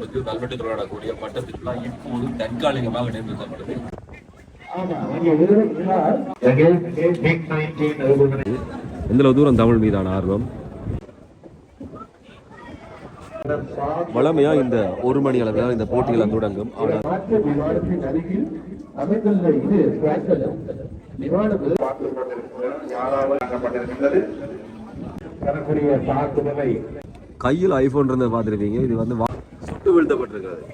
வருஷப்பிறப்புக்கு கல்வெட்டு தொடரக்கூடிய பட்ட திருவிழா இப்போது தற்காலிகமாக நிறுத்தப்படுது எந்த தூரம் தமிழ் மீதான ஆர்வம்? வளமையா இந்த ஒரு மணி அளவில் இந்த போட்டிகள் தொடங்கும். கையில் ஐபோன் இருந்ததை பார்த்துருப்பீங்க. இது வந்து வா- வீழ்த்தப்பட்டிருக்கிறது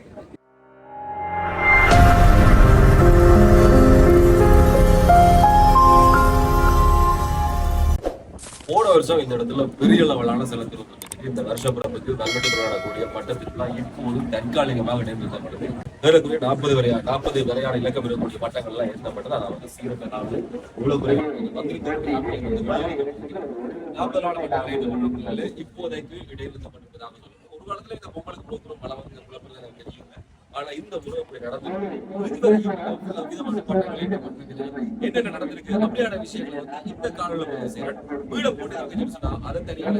போன வருஷம் இந்த இடத்துல பெரிய லெவலான சில இருந்ததுக்கு இந்த வருஷ பிறப்புக்கு கல்வெட்டு கொண்டாடக்கூடிய பட்டத்திற்குலாம் இப்போது தற்காலிகமாக நிர்ணயிக்கப்படுது ஏறக்குறைய நாற்பது வரையா நாற்பது வரையான இலக்கம் இருக்கக்கூடிய பட்டங்கள்லாம் ஏற்றப்பட்டது. அதை வந்து நாள் இவ்வளவு குறைவான நாற்பது நாள் பட்டங்கள் இப்போதைக்கு இடைநிறுத்தப்பட்டிருப்பதாக சொல்லுங்கள் காலத்துல இந்த பொங்கலுக்கு போக்குவரத்து பல வந்து குழப்பங்கள் எனக்கு தெரியுங்க. ஆனா இந்த முறை அப்படி நடந்திருக்கு. என்னென்ன நடந்திருக்கு அப்படியான விஷயங்கள் வந்து இந்த காலில் வீட போட்டு சொன்னா அதை தனியான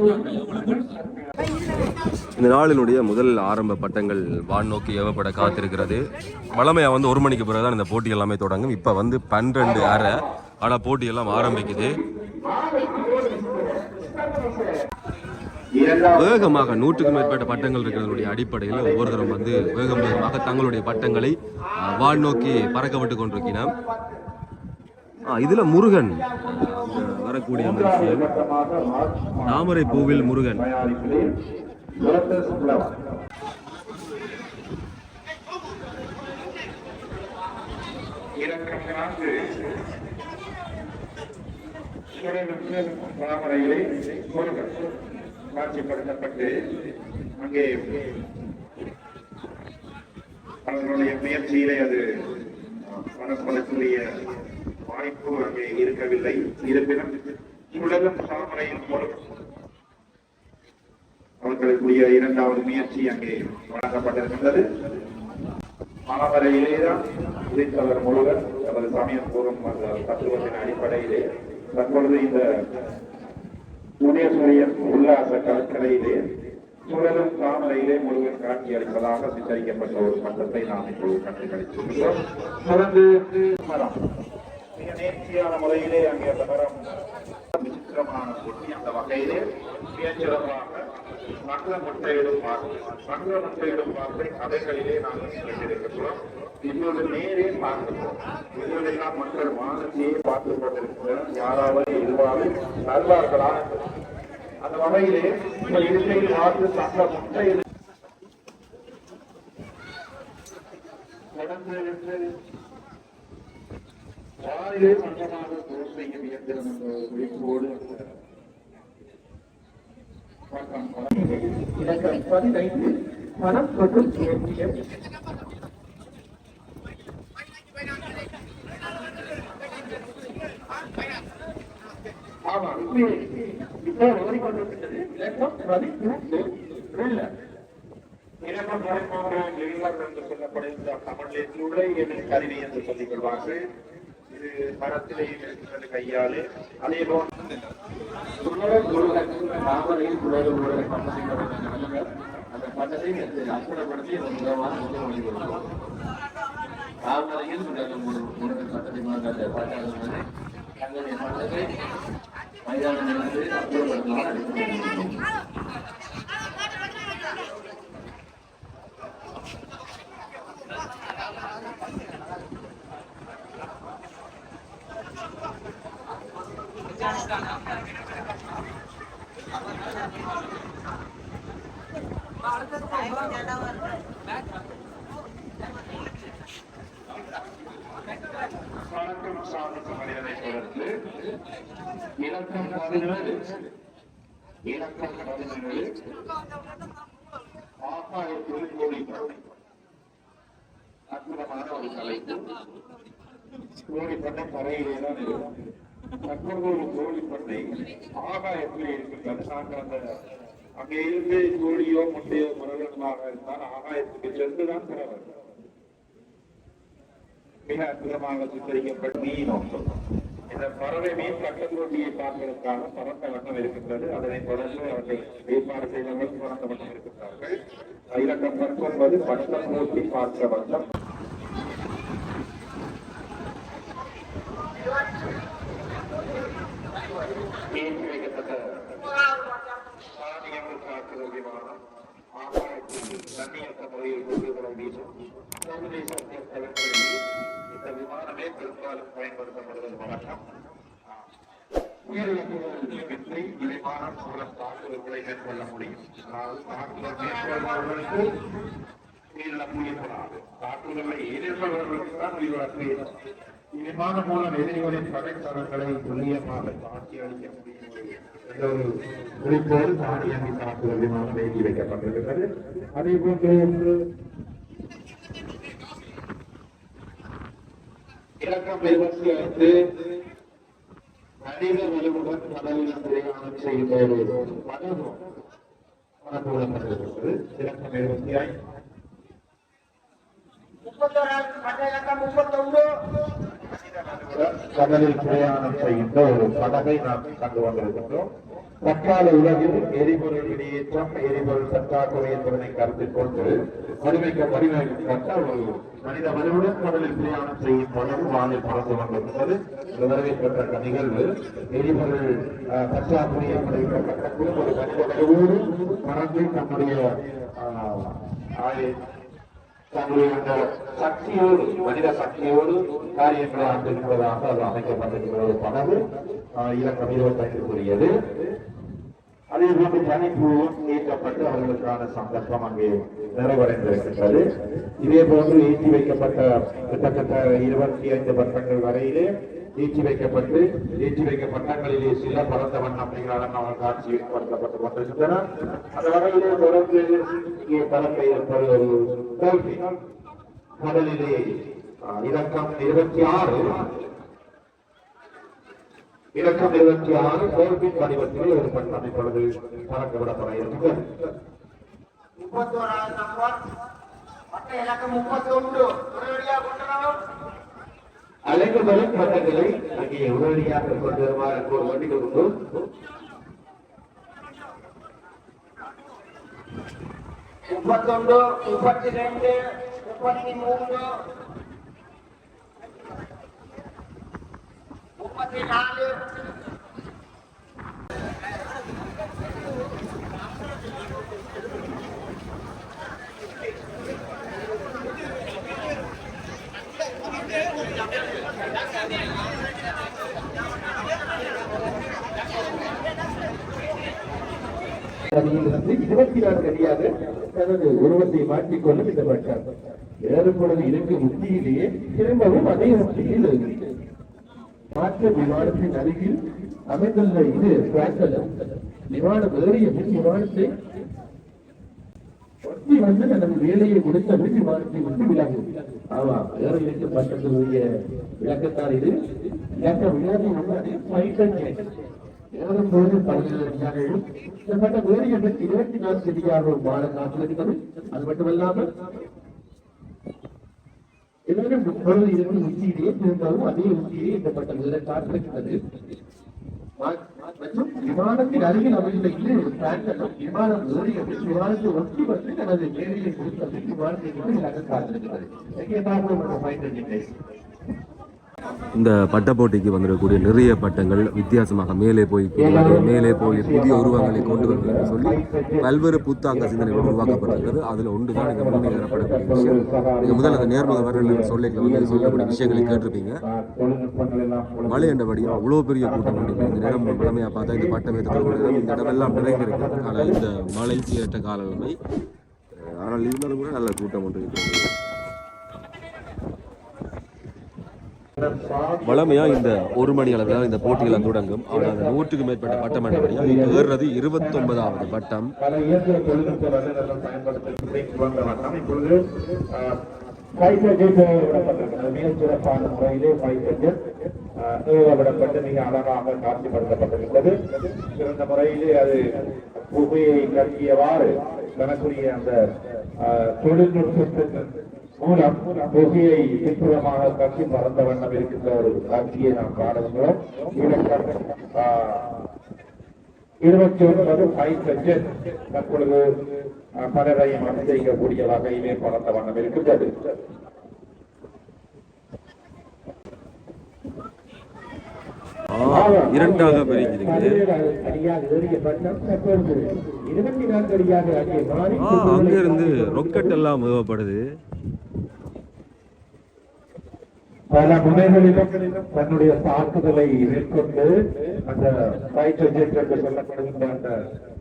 இந்த நாளினுடைய முதல் ஆரம்ப பட்டங்கள் வான் நோக்கி ஏவப்பட காத்திருக்கிறது. வளமையா வந்து ஒரு மணிக்கு பிறகு தான் இந்த போட்டி எல்லாமே தொடங்கும். இப்போ வந்து பன்னிரெண்டு அரை. ஆனால் போட்டியெல்லாம் ஆரம்பிக்குது. வேகமாக நூற்றுக்கும் மேற்பட்ட பட்டங்கள் இருக்கிறதனுடைய அடிப்படையில் ஒவ்வொருத்தரும் வந்து வேகம் வேகமாக தங்களுடைய பட்டங்களை அஹ், வான் நோக்கி பறக்க விட்டு கொண்டிருக்கிறார் ஆ, இதுல முருகன் வரக்கூடிய மனுஷன். தாமரை பூவில் முருகன். தாமரையிலே முருகன். காட்சிப்படுத்தப்பட்டு அங்கே அவர்களுடைய முயற்சியிலே அது பணப்படக்கூடிய வாய்ப்பு அங்கே இருக்கவில்லை. இருப்பினும் உலகம் தாமரையின் மூலம் அவர்களுக்குரிய இரண்டாவது முயற்சி அங்கே வழங்கப்பட்டிருக்கின்றது. மாணவரையிலேதான் உதித்தவர் முருகன். அவரது சமயம் கூறும் அந்த தத்துவத்தின் அடிப்படையிலே தற்பொழுது இந்த புவனேஸ்வரியன் உல்லாச கடற்கரையிலே சுழலும் தாமரையிலே முருகன் காட்சி அளிப்பதாக சித்தரிக்கப்பட்ட ஒரு பட்டத்தை நாம் இப்போது கண்டு கழித்திருக்கிறோம் தொடர்ந்து மரம் மிக நேர்த்தியான முறையிலே அங்கே அந்த மரம் விசித்திரமான போட்டி அந்த வகையிலே சுயச்சிறப்பாக மங்கள முட்டையிடும் பார்வை மங்கள முட்டையிடும் பார்வை கதைகளிலே நாங்கள் கேட்டிருக்கிறோம் இப்போது நேரே பார்க்கிறோம் இதுவெல்லாம் மக்கள் வானத்தையே பார்த்து கொண்டிருக்கிறோம் யாராவது எதுவாக நல்வார்களா அந்த வகையிலே இந்த இருக்கையில் பார்த்து தங்க முட்டை தொடர்ந்து வாரிலே மன்றமாக போர் செய்யும் இயந்திரம் என்ற ஒரு குறிப்போடு பக்கம் பதினைந்து பணம் மற்றும் ஏற்றிய ஆமா இப்ப இப்ப ஓடிக்கொண்டிருக்கிறது இலக்கம் பதிமூன்று இல்ல இலக்கம் பதிமூன்று லெவிலர் என்று சொல்லப்படுகின்ற தமிழில் துளை என்னும் கருவி என்று சொல்லிக் கொள்வார்கள் இது மரத்திலே இருக்கிறது கையாலே அதே போல் சுழலும் முருகன் தாமரையில் சுழலும் முருகன் பட்டத்தை நடந்தது அந்த பட்டத்தை அற்புதப்படுத்தி ஒரு விதமான உதவி கொடுக்கும் தாமரையில் சுழலும் முரு- முருகன் பட்டத்தை மாதிரி அந்த பாட்டாளர் தங்களுடைய பட்டத்தை மைதானத்திலிருந்து இலக்கம் பதினேழு இலக்கம் ஆகாயத்தில் கோழி பண்ணை அற்புதமான ஒரு பண்ணை கரையிலே தான் இருக்கும் தற்போது கோழி பண்ணை ஆகாயத்தில் இருக்கின்றது நாங்கள் அந்த அங்கே இருந்து கோழியோ முட்டையோ முரகங்களாக இருந்தால் ஆகாயத்துக்கு சென்றுதான் பிறவர் மிக அற்புதமாக சித்தரிக்கப்பட்ட மீனோட்டம் இந்த பறவை மீன் கட்டங்கோட்டியை பார்ப்பதற்காக பறந்த வட்டம் இருக்கின்றது. அதனை தொடர்ந்து அவற்றை ஏற்பாடு செய்தவர்கள் பறந்த வட்டம் இருக்கின்றார்கள். இலக்கம் பத்தொன்பது பட்டங்கோட்டி பார்க்க வட்டம் ஏற்றி வைக்கப்பட்ட விமானம். ஆகாயத்தில் தண்ணியற்ற முறையில் குண்டுகளை வீசும் சர்வதேச தளங்களில் இந்த விமானமே பெரும்பாலும் பயன்படுத்தப்படுவது வழக்கம் உயிரிழப்புகளின்றி விமானம் மூலம் தாக்குதல்களை மேற்கொள்ள முடியும் ஆனால் தாக்குதல் மேற்கொள்பவர்களுக்கு உயிரிழப்பு ஏற்படாது தாக்குதலை எதிர்ப்பவர்களுக்கு தான் உயிரிழப்பு ஏற்படும் விமானம் மூலம் எதிரிகளின் படைத்தளங்களை துல்லியமாக தாக்கி அளிக்க முடியும் என்ற ஒரு குறிப்போடு தானியங்கி தாக்குதல் விமானம் ஏற்றி வைக்கப்பட்டிருக்கிறது. அதே போன்று இலக்கம் இருபத்தி ஐந்து மனித வலுவுடன் கடலில் பிரயாணம் செய்யும் ஒரு இலக்கம் இருபத்தி ஐந்து. முப்பத்தோராயிரத்தி இலக்கம் முப்பத்தொன்று கடலில் பிரயாணம் செய்கின்ற ஒரு படகை நாம் கண்டு வந்திருக்கின்றோம். தற்கால உலகில் எரிபொருள் வெளியேற்றம் எரிபொருள் பற்றாக்குறை என்பதனை கருத்தில் கொண்டு வடிவைக்க வடிவமைக்கப்பட்ட ஒரு மனித வலுவுடன் கடலில் பிரயாணம் செய்யும் படகு வானில் பறந்து கொண்டிருக்கிறது. வரவேற்கப்பட்ட நிகழ்வு எரிபொருள் அஹ், பற்றாக்குறை என்பதை ஒரு மனித வலுவோடு பறந்து தன்னுடைய தன்னுடைய தங்களுடைய அந்த சக்தியோடு மனித சக்தியோடு காரியங்களை ஆற்றிருப்பதாக அது அமைக்கப்பட்டிருக்கிற ஒரு படகு ஆஹ், இலக்கம் இருபத்தைந்துக்குரியது. அதே போன்று தனிப்பூவும் ஏற்றப்பட்டு அவர்களுக்கான சந்தர்ப்பம் அங்கே நிறைவடைந்திருக்கின்றது. இதே போன்று ஏற்றி வைக்கப்பட்ட கிட்டத்தட்ட இருபத்தி ஐந்து வருடங்கள் வரையிலே ஏற்றி வைக்கப்பட்டு ஏற்றி வைக்க பட்டங்களிலே சில பரந்த வண்ணமைகளால் அவர்கள் காட்சிப்படுத்தப்பட்டுக் கொண்டிருக்கின்றன. அந்த வகையிலே தொடர்ந்து இங்கே பறக்க இருப்பது ஒரு dolphin. கடலிலே இலக்கம் இருபத்தி ஆறு. இலக்கம் இருபத்தி ஆறு கோல்பின் வடிவத்தில் ஒரு பட்டம் இப்பொழுது பறக்க விடப்பட இருக்கிறது ஓராவது நம்பர். மற்ற இலக்கம் முப்பத்தி முப்பத்தொன்று. உடனடியாக கொண்டு வரவும் அலைவுகளும் பட்டங்களை அங்கே உடனடியாக கொண்டு வருமாறு ஒரு வண்டி கொண்டு முப்பத்தொன்று முப்பத்தி ரெண்டு முப்பத்தி மூன்று முப்பத்தி நாலு அடியிலிருந்து இருபத்தி நான்கு அடியாக தனது உருவத்தை மாற்றிக்கொள்ளும் இந்த பட்டம் ஏறுபொழுது இருக்கும் உச்சியிலேயே திரும்பவும் அதே உச்சியில் மாற்ற விமானத்தின் அருகில் அமைந்துள்ள இது பிராங்கல் விமானம் ஏறிய பின் விமானத்தை ஒட்டி வந்து தனது வேலையை முடித்த பின் வாழ்க்கை வந்து விலகும் ஆமா ஏற இருக்கும் பட்டத்தினுடைய இது விளக்க விளையாட்டு முன்னாடி ஃபைட்டர் ஏறும்போது பல்வேறு அதிகாரிகளும் இருபத்தி நாலு செடியாக ஒரு மாட காத்திருக்கிறது அது மட்டுமல்லாமல் எல்லாரும் பொருள் இருந்து உச்சியிலேயே அதே உச்சியிலே இந்த பட்டம் இதில் காத்திருக்கிறது மற்றும் விமானத்தின் அருகில் அமைந்த இது விமானம் ஓடியது விமானத்தை ஒட்டி வந்து தனது வேலையை கொடுத்தது விமானத்தை கொண்டு இலக்க எங்கே நம்ம இந்த பட்ட போட்டிக்கு வந்திருக்கக்கூடிய நிறைய பட்டங்கள் வித்தியாசமாக மேலே போய் மேலே போய் புதிய உருவங்களை கொண்டு வருவது என்று சொல்லி பல்வேறு புத்தாக்க சிந்தனைகள் உருவாக்கப்பட்டிருக்கிறது. அதில் ஒன்று தான் இந்த முன்னேறப்படக்கூடிய விஷயம். நீங்கள் முதல் அந்த நேர்முக வரலாறு சொல்லிக்கல வந்து சொல்லக்கூடிய விஷயங்களை கேட்டிருப்பீங்க. மழை என்றபடியும் அவ்வளோ பெரிய கூட்டம் உண்டு இந்த நேரம் பழமையாக பார்த்தா இந்த பட்டம் ஏற்றக்கூடிய இந்த இடமெல்லாம் நிறைந்திருக்கு. ஆனால் இந்த மழை சீரற்ற காலநிலை ஆனால் இருந்தாலும் கூட நல்ல கூட்டம் ஒன்று இருக்கிறது. வளமையா இந்த ஒரு மணி அளவில் இந்த போட்டிகள் தொடங்கும். ஆனால் நூற்றுக்கு மேற்பட்ட பட்டம் என்றபடியா இது ஏறுறது இருபத்தொன்பதாவது பட்டம். பல மிக முறையிலே ஃபைட்டர் ஜெட் மிக அழகாக காட்சிப்படுத்தப்பட்டிருக்கிறது சிறந்த முறையிலே அது புகையை கட்டியவாறு தனக்குரிய அந்த தொழில்நுட்பத்தின் மூலம் புகையை பின்புறமாக கட்சி மறந்த வண்ணம் இருக்கின்ற ஒரு காட்சியை நாம் ஆ, இருபத்தி ஒன்பது ஃபைவ் செஞ்சன் தற்பொழுது பலரையும் அனுசரிக்கக்கூடிய வகையிலே பறந்த வண்ணம் இருக்கின்றது. இரண்டாக பிரிஞ்சிருக்குது இருபத்தி நான்கு அடியாக அங்கே மாறி ஆ அங்க இருந்து ரொக்கெட் எல்லாம் ஏவப்படுது பல முனைகளிலும் தன்னுடைய தாக்குதலை மேற்கொண்டு அந்த பயிற்சி என்று சொல்லப்படுகின்ற அந்த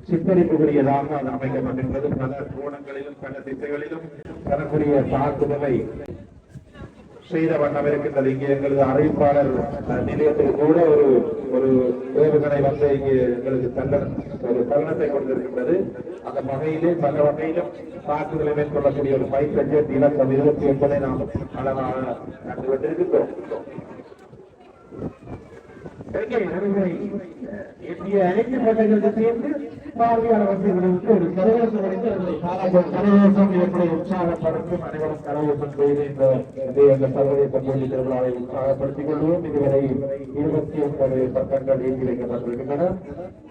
சித்தரிப்புக்குரியதாக அது அமைக்கப்பட்டிருந்தது. பல கோணங்களிலும் பல திசைகளிலும் தரக்கூடிய தாக்குதலை செய்த வண்ணம் இருக்கின்றது இங்கே எங்களது அறிவிப்பாளர் நிலையத்தில் கூட ஒரு ஒரு ஏவுகணை வந்து இங்கே எங்களுக்கு தள்ள ஒரு தருணத்தை கொண்டிருக்கின்றது அந்த வகையிலே பல வகையிலும் தாக்குதலை மேற்கொள்ளக்கூடிய ஒரு பயிற்சி இலக்கம் இருபத்தி ஒன்பதை நாம் அளவாக கண்டுவிட்டிருக்கின்றோம் எங்கே நடுவரை அனைத்து சேர்ந்து பார்வையாளர் வசதிகளுக்கு ஒரு கரவேசம் கரவேசம் எப்படி உற்சாகப்படுத்தும் அனைவரும் கரவேசம் செய்து இந்த சர்வதேச திருவிழாவை உற்சாகப்படுத்திக் கொள்வோம். இதுவரை இருபத்தி ஒன்பது பக்கங்கள் ஏற்றி வைக்கப்பட்டிருக்கின்றன.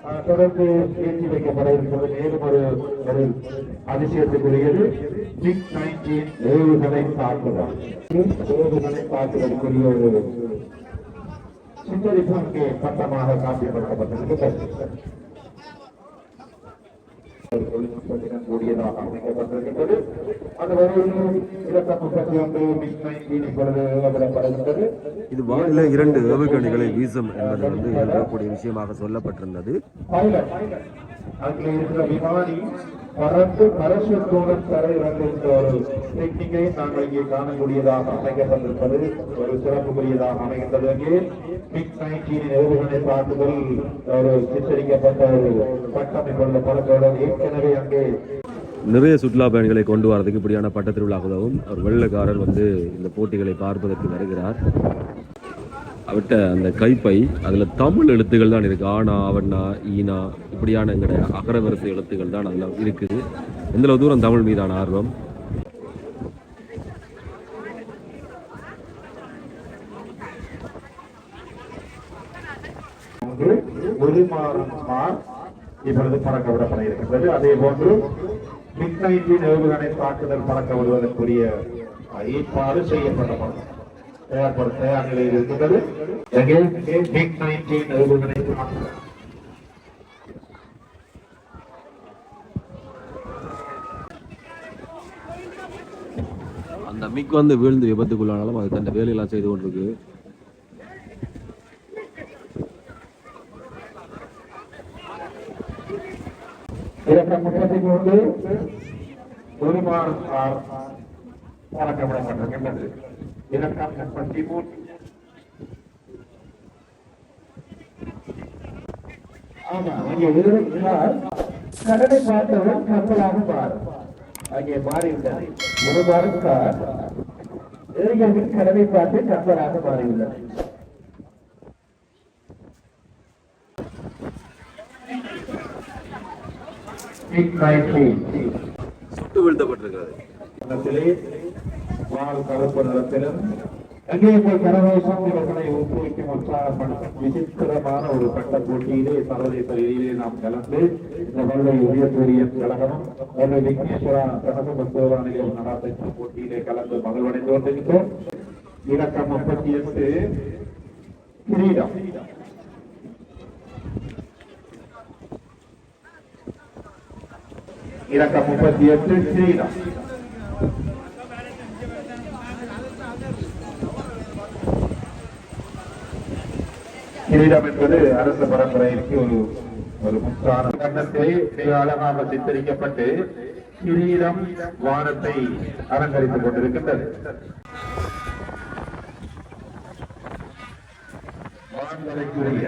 ஆஹ், தொடர்ந்து ஏற்றி வைக்கப்பட இருக்கிறது மேலும் ஒரு ஒரு அதிசயத்துக்குரியது. பிக் நைன்டீன் ஏவுகணை தாக்குதல். ஏவுகணை தாக்குதலுக்குரிய ஒரு சித்தரிப்பு அங்கே பட்டமாக காப்பியப்படுத்தப்பட்டிருக்கிறது ஒரு தொழில்நுட்பத்துடன் கூடியதாக அமைக்கப்பட்டிருக்கின்றது. அந்த வரையில் இலக்கம் முப்பத்தி ஒன்று மிக் நைன்டீன் இப்பொழுது விடப்படுகின்றது இது வானில இரண்டு ஏவுகணைகளை வீசும் என்பது வந்து எழுதக்கூடிய விஷயமாக சொல்லப்பட்டிருந்தது. பைலட் அங்கே இருக்கிற விமானி பறந்து பரசுத்தோடன் தர இறங்குகின்ற ஒரு டெக்னிக்கை நாங்கள் இங்கே காணக்கூடியதாக அமைக்கப்பட்டிருப்பது ஒரு சிறப்புக்குரியதாக அமைகின்றது. அங்கே பிக் நைன்டீனின் எதிர்களை தாக்குதல் ஒரு சித்தரிக்கப்பட்ட ஒரு பட்டம் இப்பொழுது படத்தோடு ஏற்கனவே அங்கே நிறைய சுற்றுலா பயணிகளை கொண்டு வரதுக்கு இப்படியான பட்டத்திருவிழா உதவும் ஒரு வெள்ளக்காரர் வந்து இந்த போட்டிகளை பார்ப்பதற்கு வருகிறார். அவர்கிட்ட அந்த கைப்பை அதில் தமிழ் எழுத்துக்கள் தான் இருக்குது ஆனா அவண்ணா ஈனா இப்படியான எங்களுடைய அகரவரிசை எழுத்துக்கள் தான் அதில் இருக்குது எந்த தூரம் தமிழ் மீதான ஆர்வம்? ஒன்று ஒரு மாதம் இப்பொழுது பறக்க விடப்பட இருக்கின்றது அதே போன்று மிக் நைட்டின் ஏவுகணை தாக்குதல் பறக்க விடுவதற்குரிய ஏற்பாடு செய்யப்படப்படும் தயார்படுத்த தயார் இருக்கின்றது. அந்த மிக் வந்து வீழ்ந்து விபத்துக்குள்ளானாலும் அது தன் வேலையெல்லாம் செய்து கொண்டிருக்கு. முப்பத்தி மூன்று மாதம் மார் பறக்க இலக்கம் முப்பத்தி மூன்று ஆமா அங்கே இருந்தால் கடலை பார்த்தவன் கப்பலாக மாறும். அங்கே மாறிவிட்டது ஒரு கார் ஏரியாவில் கடலை பார்த்து கப்பலாக மாறியுள்ளது சுட்டு வீழ்த்தப்பட்டிருக்கிறது. பால் வால் கருப்பு நிலத்திலும் அங்கே போய் கரவேசம் இவர்களை ஊக்குவிக்கும் உற்சாகப்படுத்தும் விசித்திரமான ஒரு கட்ட போட்டியிலே சர்வதேச ரீதியிலே நாம் கலந்து இந்த வருடை உயர்த்தூரியன் கழகமும் வருடை விக்னேஸ்வரா கழகம் தேவாலயம் நடாத்த போட்டியிலே கலந்து மகிழ்வடைந்து கொண்டிருக்கிறோம். இலக்கம் முப்பத்தி எட்டு கிரீடம். இலக்கம் முப்பத்தி எட்டு கிரீடம். கிரீடம் என்பது அரச பரம்பரைக்கு ஒரு ஒரு முக்கான கண்ணத்தை மிக அழகாக சித்தரிக்கப்பட்டு கிரீடம் வானத்தை அலங்கரித்துக் கொண்டிருக்கின்றது. வான்வரைக்குரிய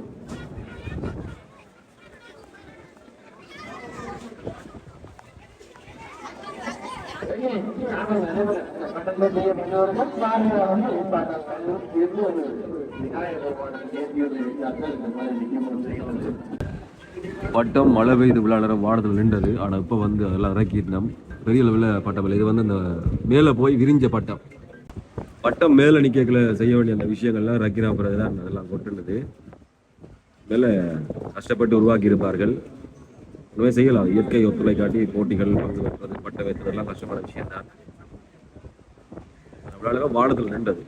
பட்டம் மழை பெய்து விளையாடுற வானத்தில் நின்றது. ஆனால் இப்போ வந்து அதெல்லாம் இறக்கிட்டோம் பெரிய அளவில் பட்டம் இல்லை. இது வந்து அந்த மேலே போய் விரிஞ்ச பட்டம். பட்டம் மேலே நிற்கல செய்ய வேண்டிய அந்த விஷயங்கள்லாம் இறக்கின பிறகு தான் அதெல்லாம் கொட்டுனது. மேலே கஷ்டப்பட்டு உருவாக்கி இருப்பார்கள் ஒன்றுமே செய்யலாம் இயற்கை ஒத்துழை காட்டி போட்டிகள் பங்கு வைப்பது பட்டம் வைப்பதெல்லாம் கஷ்டமான விஷயம் தான் நம்மளால வானத்தில் நின்றது.